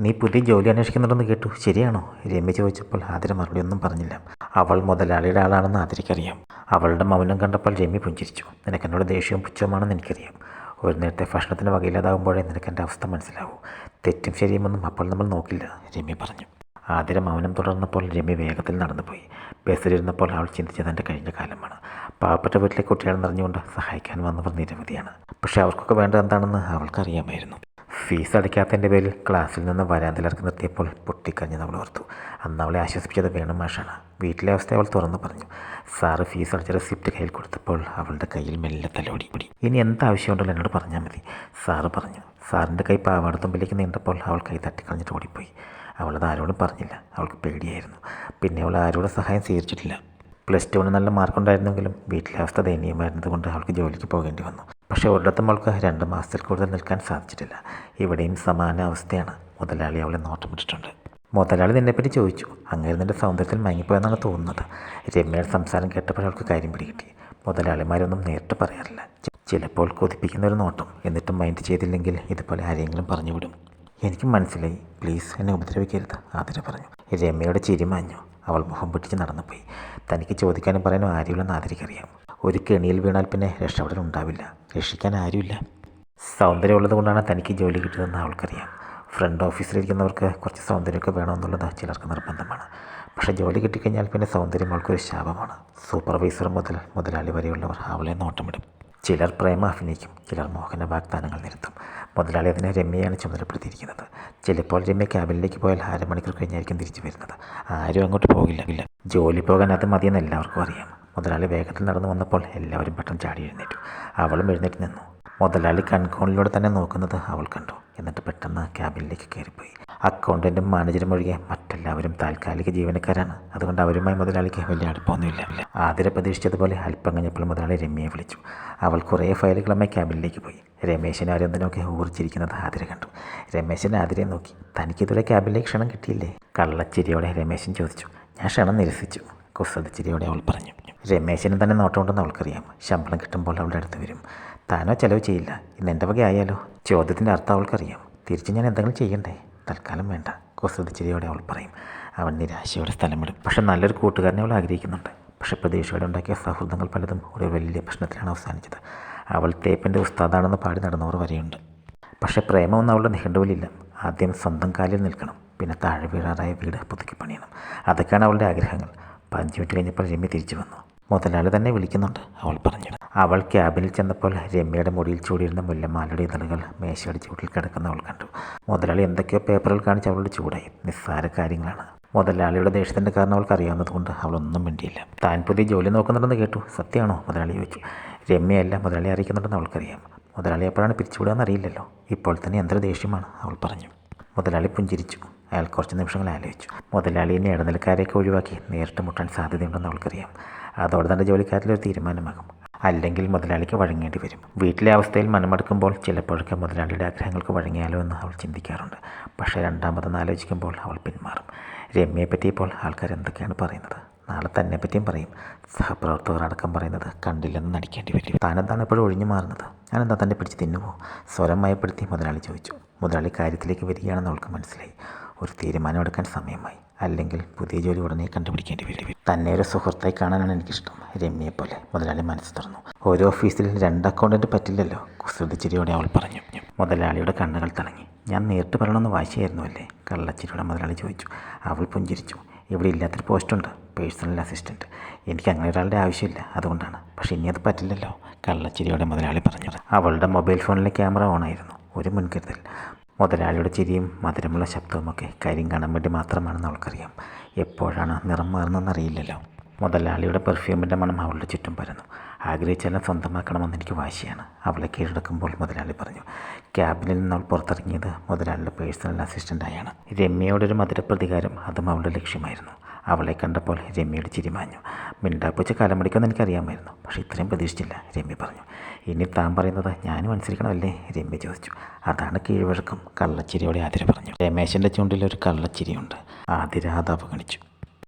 നീ പുതിയ ജോലി അന്വേഷിക്കുന്നുണ്ടെന്ന് കേട്ടു. ശരിയാണോ? രമ്യ ചോദിച്ചപ്പോൾ ആതിര മറുപടി ഒന്നും പറഞ്ഞില്ല. അവൾ മുതലാളിയുടെ ആളാണെന്ന് ആതിരയ്ക്കറിയാം. അവളുടെ മൗനം കണ്ടപ്പോൾ രമ്യ പുഞ്ചിരിച്ചു. നിനക്ക് എന്നോട് ദേഷ്യവും പുച്ഛവുമാണെന്ന് എനിക്കറിയാം. ഒരു നേരത്തെ ഭക്ഷണത്തിന് വകയില്ലാതാകുമ്പോഴേ നിനക്ക് എന്റെ അവസ്ഥ മനസ്സിലാവൂ. തെറ്റും ശരിയുമൊന്നും അപ്പോൾ നമ്മൾ നോക്കില്ല രമ്യ പറഞ്ഞു. ആതിര മൗനം തുടർന്നപ്പോൾ രമ്യ വേഗത്തിൽ നടന്നുപോയി. ബസ്സിലിരുന്നപ്പോൾ അവൾ ചിന്തിച്ചത് എന്റെ കഴിഞ്ഞ കാലമാണ്. പാവപ്പെട്ട വീട്ടിലെ കുട്ടികളെ നിറഞ്ഞുകൊണ്ട് സഹായിക്കാൻ വന്നവർ നിരവധിയാണ്. പക്ഷേ അവർക്കൊക്കെ വേണ്ടത് എന്താണെന്ന് അവൾക്കറിയാമായിരുന്നു. ഫീസ് അടയ്ക്കാത്തതിന്റെ പേരിൽ ക്ലാസ്സിൽ നിന്ന് വരാന്തിലിറക്കി നിർത്തിയപ്പോൾ പൊട്ടിക്കഴിഞ്ഞ് നമ്മൾ ഓർത്തു. അന്ന് അവളെ ആശ്വസിപ്പിച്ചത് വേണം മാഷാണ്. വീട്ടിലെ അവസ്ഥ അവൾ തുറന്നു പറഞ്ഞു. സാറ് ഫീസ് അടച്ച റെസിപ്റ്റ് കയ്യിൽ കൊടുത്തപ്പോൾ അവളുടെ കയ്യിൽ മെല്ലെ തലോടി പിടി. ഇനി എന്താവശ്യമുണ്ടല്ലോ എന്നോട് പറഞ്ഞാൽ മതി സാറ് പറഞ്ഞു. സാറിന്റെ കൈ പാവാടത്തുമ്പിലേക്ക് നീണ്ടപ്പോൾ അവൾ കൈ തട്ടിക്കളഞ്ഞിട്ട് ഓടിപ്പോയി. അവളത് ആരോടും പറഞ്ഞില്ല. അവൾക്ക് പേടിയായിരുന്നു. പിന്നെ അവൾ ആരോടും സഹായം സ്വീകരിച്ചിട്ടില്ല. പ്ലസ് ടുവിന് നല്ല മാർക്കുണ്ടായിരുന്നെങ്കിലും വീട്ടിലെ അവസ്ഥ ദയനീയമായിരുന്നതുകൊണ്ട് അവൾക്ക് ജോലിക്ക് പോകേണ്ടി വന്നു. പക്ഷേ ഒരിടത്തും അവൾക്ക് രണ്ട് മാസത്തിൽ കൂടുതൽ നിൽക്കാൻ സാധിച്ചിട്ടില്ല. ഇവിടെയും സമാന അവസ്ഥയാണ്. മുതലാളി അവളെ നോട്ടമിട്ടിട്ടുണ്ട്. മുതലാളി നിന്നെപ്പറ്റി ചോദിച്ചു. അങ്ങനെ നിന്റെ സൗന്ദര്യത്തിൽ മയങ്ങിപ്പോയെന്നാണ് തോന്നുന്നത്. രമ്യയുടെ സംസാരം കേട്ടപ്പോൾ അവൾക്ക് കാര്യം പിടികിട്ടി. മുതലാളിമാരൊന്നും നേരിട്ട് പറയാറില്ല. ചിലപ്പോൾ കൊതിപ്പിക്കുന്ന ഒരു നോട്ടം. എന്നിട്ടും മൈൻഡ് ചെയ്തില്ലെങ്കിൽ ഇതുപോലെ ആരെങ്കിലും പറഞ്ഞു വിടും. എനിക്ക് മനസ്സിലായി. പ്ലീസ് എന്നെ ഉപദ്രവിക്കരുത്. ആതിര പറഞ്ഞു. രമ്യയുടെ ചിരിമാഞ്ഞു അവൾ മുഖം പൊട്ടിച്ച് നടന്നുപോയി. തനിക്ക് ചോദിക്കാനും പറയാനും ആരുമില്ലെന്ന് ആതിരയ്ക്കറിയാം. ഒരു കെണിയിൽ വീണാൽ പിന്നെ രക്ഷപ്പെടൽ ഉണ്ടാവില്ല. രക്ഷിക്കാൻ ആരുമില്ല. സൗന്ദര്യമുള്ളത് കൊണ്ടാണ് തനിക്ക് ജോലി കിട്ടിയതെന്ന് അവൾക്കറിയാം. ഫ്രണ്ട് ഓഫീസിലിരിക്കുന്നവർക്ക് കുറച്ച് സൗന്ദര്യമൊക്കെ വേണമെന്നുള്ളത് ചിലർക്ക് നിർബന്ധമാണ്. പക്ഷേ ജോലി കിട്ടിക്കഴിഞ്ഞാൽ പിന്നെ സൗന്ദര്യം അവൾക്കൊരു ശാപമാണ്. സൂപ്പർവൈസർ മുതൽ മുതലാളി വരെയുള്ളവർ അവളെ നോട്ടമിടും. ചിലർ പ്രേമ അഭിനയിക്കും ചിലർ മോഹന വാഗ്ദാനങ്ങൾ നിരത്തും. മുതലാളി അതിനെ രമ്യയാണ് ചുമതലപ്പെടുത്തിയിരിക്കുന്നത്. ചിലപ്പോൾ രമ്യ ക്യാബിനിലേക്ക് പോയാൽ അരമണിക്കൂർ കഴിഞ്ഞായിരിക്കും തിരിച്ചു വരുന്നത്. ആരും അങ്ങോട്ട് പോകില്ല ജോലി പോകാൻ അത് മതിയെന്ന് എല്ലാവർക്കും അറിയാം. മുതലാളി വേഗത്തിൽ നടന്നു വന്നപ്പോൾ എല്ലാവരും പെട്ടെന്ന് ചാടി എഴുന്നേറ്റു. അവളും എഴുന്നേറ്റ് നിന്നു. മുതലാളി കൺകോണിലൂടെ തന്നെ നോക്കുന്നത് അവൾ കണ്ടു. എന്നിട്ട് പെട്ടെന്ന് ക്യാബിനിലേക്ക് കയറിപ്പോയി. അക്കൗണ്ടന്റും മാനേജറും ഒഴികെ മറ്റെല്ലാവരും താൽക്കാലിക ജീവനക്കാരാണ്. അതുകൊണ്ട് അവരുമായി മുതലാളിക്ക് വലിയ അടുപ്പമൊന്നുമില്ല. ആതിര പ്രതീക്ഷിച്ചതുപോലെ അല്പം കഴിഞ്ഞപ്പോൾ മുതലാളി രമ്യയെ വിളിച്ചു. അവൾ കുറേ ഫയലുകളുമായി ക്യാബിനിലേക്ക് പോയി. രമേശിനെ അരന്തനൊക്കെ ഊറിച്ചിരിക്കുന്നത് ആതിര കണ്ടു. രമേശൻ ആതിരയെ നോക്കി. തനിക്കിതുവരെ ക്യാബിനിലേക്ക് ക്ഷണം കിട്ടിയില്ലേ? കള്ളച്ചിരിയോടെ രമേശൻ ചോദിച്ചു. ഞാൻ ക്ഷണം നിരസിച്ചു. കുസൃതിച്ചിരിയോടെ അവൾ പറഞ്ഞു. രമേശിന് തന്നെ നോട്ടമുണ്ടെന്ന് അവൾക്കറിയാം. ശമ്പളം കിട്ടുമ്പോൾ അവളുടെ അടുത്ത് വരും. താനോ ചിലവ് ചെയ്യില്ല. ഇന്ന് എന്റെ വക ആയാലോ ചോദ്യത്തിന്റെ അർത്ഥം അവൾക്കറിയാം. തിരിച്ച് ഞാൻ എന്തെങ്കിലും ചെയ്യണ്ടേ? തൽക്കാലം വേണ്ട. കുസൃതിച്ചിരിയോടെ അവൾ പറയും. അവൻ നിരാശയോടെ സ്ഥലം വിടും പക്ഷെ നല്ലൊരു കൂട്ടുകാരനെ അവൾ ആഗ്രഹിക്കുന്നുണ്ട്. പക്ഷെ പ്രതീക്ഷയോടെ ഉണ്ടാക്കിയ സൗഹൃദങ്ങൾ പലതും ഒരു വലിയ പ്രശ്നത്തിലാണ് അവസാനിച്ചത്. അവൾ തേപ്പിന്റെ ഉസ്താദാണെന്ന് പാടി നടന്നവർ വരെയുണ്ട്. പക്ഷേ പ്രേമമൊന്നും അവളുടെ നിഘണ്ടുവിലില്ല. ആദ്യം സ്വന്തം കാലിൽ നിൽക്കണം. പിന്നെ താഴെ വീഴാറായ വീട് പുതുക്കി പണിയണം അതൊക്കെയാണ് അവളുടെ ആഗ്രഹങ്ങൾ. പതിനഞ്ച് മിനിറ്റ് കഴിഞ്ഞപ്പോൾ രമ്യ തിരിച്ചു വന്നു. മുതലാളി തന്നെ വിളിക്കുന്നുണ്ട്. അവൾ പറഞ്ഞു അവൾ ക്യാബിനിൽ ചെന്നപ്പോൾ രമ്യയുടെ മുടിയിൽ ചൂടിയിരുന്ന മുല്ലമാലയുടെ ഇതളുകൾ മേശയുടെ ചൂട്ടിൽ കിടക്കുന്ന അവൾ കണ്ടു. മുതലാളി എന്തൊക്കെയോ പേപ്പറുകൾ കാണിച്ച് അവളുടെ ചൂടായി. നിസ്സാര കാര്യങ്ങളാണ്. മുതലാളിയുടെ ദേഷ്യത്തിന്റെ കാരണം അവൾക്ക് അറിയാവുന്നതുകൊണ്ട് അവളൊന്നും മിണ്ടിയില്ല. താൻ പുതിയ ജോലി നോക്കുന്നുണ്ടെന്ന് കേട്ടു. സത്യമാണോ? മുതലാളി ചോദിച്ചു. രമ്യയല്ല മുതലാളി അറിയിക്കുന്നുണ്ടെന്ന് അവൾക്കറിയാം. മുതലാളി എപ്പോഴാണ് പിരിച്ചുവിടുകയെന്ന് അറിയില്ലല്ലോ ഇപ്പോൾ തന്നെ എന്തൊരു ദേഷ്യമാണ് അവൾ പറഞ്ഞു. മുതലാളി പുഞ്ചിരിച്ചു. അയാൾ കുറച്ച് നിമിഷങ്ങൾ ആലോചിച്ചു. മുതലാളിയെ ഇടനിലക്കാരെയൊക്കെ ഒഴിവാക്കി നേരിട്ട് മുട്ടാൻ സാധ്യതയുണ്ടെന്ന് അവൾക്കറിയാം അതോടെ തന്റെ ജോലിക്കാരിലൊരു തീരുമാനമാകും. അല്ലെങ്കിൽ മുതലാളിക്ക് വഴങ്ങേണ്ടി വരും. വീട്ടിലെ അവസ്ഥയിൽ മനമടുക്കുമ്പോൾ ചിലപ്പോഴൊക്കെ മുതലാളിയുടെ ആഗ്രഹങ്ങൾക്ക് വഴങ്ങിയാലോ എന്ന് അവൾ ചിന്തിക്കാറുണ്ട്. പക്ഷേ രണ്ടാമതെന്ന് ആലോചിക്കുമ്പോൾ അവൾ പിന്മാറും. രമ്യയെ പറ്റിയപ്പോൾ ആൾക്കാർ എന്തൊക്കെയാണ് പറയുന്നത്? നാളെ തന്നെ പറ്റിയും പറയും. സഹപ്രവർത്തകർ അടക്കം പറയുന്നത് കണ്ടില്ലെന്ന് നടിക്കേണ്ടി വരും. താനെന്താണ് എപ്പോഴും ഒഴിഞ്ഞു മാറുന്നത്? ഞാനെന്താ തന്നെ പിടിച്ച് തിന്നുപോകും സ്വരം മയപ്പെടുത്തി മുതലാളി ചോദിച്ചു. മുതലാളി കാര്യത്തിലേക്ക് വരികയാണെന്ന് അവൾക്ക് മനസ്സിലായി. ഒരു തീരുമാനമെടുക്കാൻ സമയമായി. അല്ലെങ്കിൽ പുതിയ ജോലി ഉടനെ കണ്ടുപിടിക്കേണ്ടി വരും. തന്നെ ഒരു സുഹൃത്തായി കാണാനാണ് എനിക്കിഷ്ടം. രമ്യയെ പോലെ മുതലാളി മനസ്സ് തുറന്നു. ഓരോ ഓഫീസിൽ രണ്ട് അക്കൗണ്ടന്റ് പറ്റില്ലല്ലോ. കുസൃതിച്ചിരിയോടെ അവൾ പറഞ്ഞു. മുതലാളിയുടെ കണ്ണുകൾ തിളങ്ങി ഞാൻ നേരിട്ട് പറയണമെന്ന് വാശിയായിരുന്നു അല്ലേ? കള്ളച്ചിരിയുടെ മുതലാളി ചോദിച്ചു. അവൾ പുഞ്ചിരിച്ചു. ഇവിടെ ഇല്ലാത്തൊരു പോസ്റ്റുണ്ട് പേഴ്സണൽ അസിസ്റ്റന്റ് എനിക്ക് അങ്ങനെ ഒരാളുടെ ആവശ്യമില്ല. അതുകൊണ്ടാണ്. പക്ഷേ ഇനി അത് പറ്റില്ലല്ലോ. കള്ളച്ചിരിയോടെ മുതലാളി പറഞ്ഞു അവളുടെ മൊബൈൽ ഫോണിലെ ക്യാമറ ഓണായിരുന്നു. ഒരു മുൻകരുതൽ. മുതലാളിയുടെ ചിരിയും മധുരമുള്ള ശബ്ദവുമൊക്കെ കാര്യം കാണാൻ വേണ്ടി മാത്രമാണെന്ന് അവൾക്കറിയാം. എപ്പോഴാണ് നിറം മാറുന്നതെന്നറിയില്ലല്ലോ. മുതലാളിയുടെ പെർഫ്യൂമിന്റെ മണം അവളുടെ ചുറ്റും പരന്നു. ആഗ്രഹിച്ചെല്ലാം സ്വന്തമാക്കണമെന്ന് എനിക്ക് വാശിയാണ്. അവളെ കീഴടക്കുമ്പോൾ മുതലാളി പറഞ്ഞു ക്യാബിനിൽ നിന്ന് അവൾ പുറത്തിറങ്ങിയത് മുതലാളിയുടെ പേഴ്സണൽ അസിസ്റ്റന്റായാണ് രമ്യയോടൊരു മധുരപ്രതികാരം അതും അവളുടെ ലക്ഷ്യമായിരുന്നു. അവളെ കണ്ടപ്പോൾ രമ്യയുടെ ചിരി മാഞ്ഞു. മിണ്ടാപ്പൂച്ച കലമടിക്കുമെന്ന് എനിക്കറിയാമായിരുന്നു. പക്ഷേ ഇത്രയും പ്രതീക്ഷിച്ചില്ല. രമ്യ പറഞ്ഞു ഇനി താൻ പറയുന്നത് ഞാനും അനുസരിക്കണമല്ലേ? രമ്യ ചോദിച്ചു. അതാണ് കീഴ്വഴക്കം കള്ളച്ചിരിയോടെ ആതിര പറഞ്ഞു. രമേശന്റെ ചുണ്ടിൽ ഒരു കള്ളച്ചിരിയുണ്ട്. ആതിര അത് അവഗണിച്ചു.